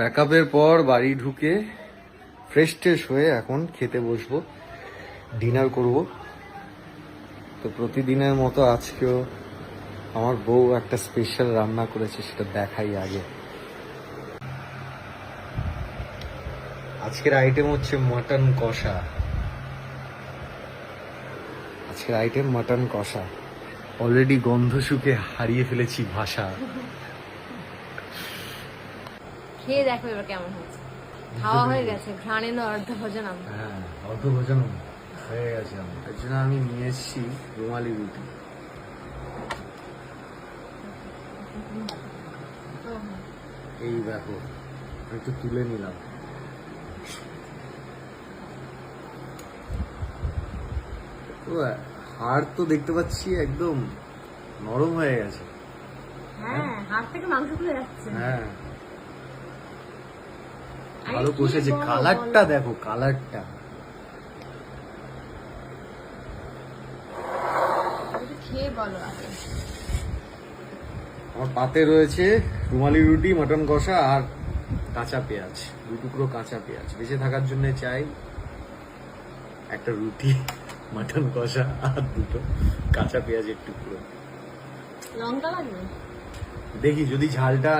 প্যাকআপের পর বাড়ি ঢুকে ফ্রেশ ট্রেশ হয়ে এখন খেতে বসবো ডিনার করব। তো প্রতিদিনের মতো আজকেও আমার বউ একটা স্পেশাল রান্না করেছে, সেটা দেখাই আগে। আজকের আইটেম হচ্ছে মটন কষা। আজকের আইটেম মটন কষা। অলরেডি গন্ধ শুকে হারিয়ে ফেলেছি ভাষা। খেয়ে দেখো এবার কেমন হয়েছে। খাওয়া হয়ে গেছে ঘ্রাণে না অর্ধ ভোজন হ্যাঁ অর্ধ ভোজন হয়ে গেছে আমার এর জন্য আমি নিয়ে এসেছি রুমালি রুটি। এই দেখো একটু তুলে নিলাম। হাড় তো দেখতে পাচ্ছি একদম নরম হয়ে গেছে। হ্যাঁ হাড় থেকে মাংস খুলে যাচ্ছে। হ্যাঁ। ভালো কষেছে কালারটা দেখো কালারটা আমার পাতে রয়েছে রুমালি রুটি মটন কষা আর কাঁচা পেঁয়াজ দু টুকরো কাঁচা পেঁয়াজ। বেঁচে থাকার জন্য চাই একটা রুটি মটন কষা আর দুটো কাঁচা পেঁয়াজের টুকরো। লঙ্কা লাগবে? দেখি যদি ঝালটা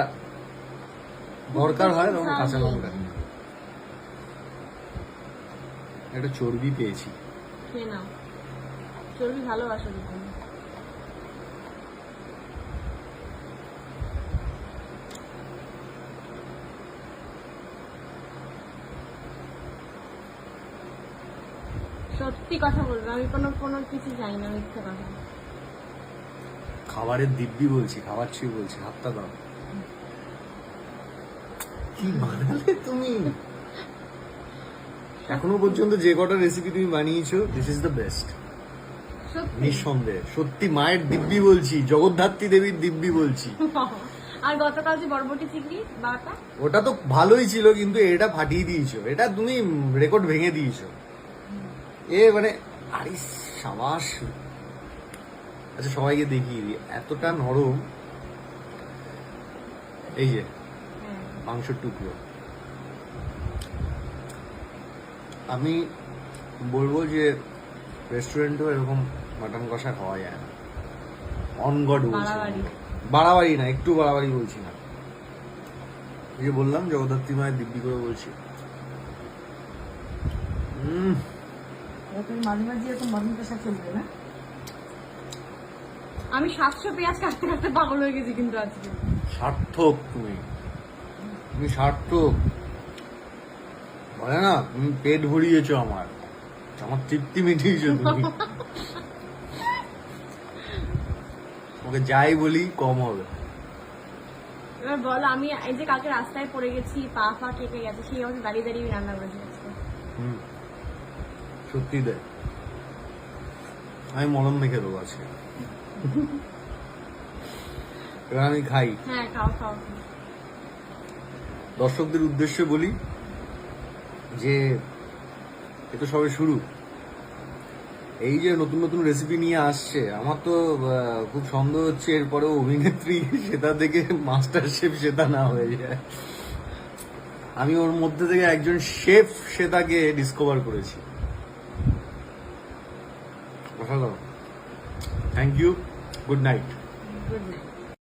দরকার হয় তখন কাঁচা লঙ্কা একটা চর্বি পেয়েছি। খেয়ে নাও। চর্বি ভালোবাসো সত্যি কথা বলব আমি কোনো কোনো কিছু জানি না মিথ্যে কথা। খাবারের দিব্যি বলছি খাবার ছুঁয়ে বলছি হাতটা দাও। কি বানালে তুমি? এখনও পর্যন্ত যে কটা রেসিপি তুমি বানিয়েছো দিস ইজ দ্য বেস্ট নিঃসন্দেহে। সত্যি মায়ের দিব্যি বলছি জগদ্ধাত্রী দেবীর দিব্যি বলছি। আর গতকাল যে বরবটি চিংড়ি বাটা? ওটা তো ভালোই ছিল কিন্তু এটা ফাটিয়ে দিয়েছ। এটা তুমি রেকর্ড ভেঙে দিয়েছ। এ মানে আরে সাবাস। আচ্ছা সবাইকে দেখিয়ে দিই। এতটা নরম। এই যে হ্যাঁ। মাংসের টুকরো। আমি বলব যে রেস্টুরেন্টেও এরকম মাটন কষা খাওয়া যায় না। অন গড বলছি বাড়াবাড়ি। না একটু বাড়াবাড়ি বলছি না। এই যে বললাম জগদ্ধাত্রী মায়ের দিব্যি করে বলছি। আমি সাতশো পেঁয়াজ কাটতে কাটতে পাগল হয়ে গেছি কিন্তু আজকে। সার্থক তুমি। তুমি সার্থক। বলে না তুমি পেট ভরিয়েছো আমার। আমার তৃপ্তি মিটিয়েছো তুমি। ওকে যাই বলি কম হবে। এবার বলো আমি এই যে কালকে রাস্তায় পড়ে গেছি পা ফা কেটে গেছে সেই অবস্থা দাঁড়িয়ে দাঁড়িয়ে রান্না করেছি। হুম। সত্যি দেয় আমি মলম মেখে দেবো আজকে। এবার আমি খাই। হ্যাঁ খাও খাও। দর্শকদের উদ্দেশ্যে বলি যে এ তো সবে শুরু। এই যে নতুন নতুন রেসিপি নিয়ে আসছে, আমার তো খুব সন্দেহ হচ্ছে এরপরে অভিনেত্রী সেটা থেকে মাস্টার শেফ সেটা না হয়ে যায়। আমি ওর মধ্যে থেকে একজন শেফ সেটাকে ডিসকভার করেছি। Thank you good night good night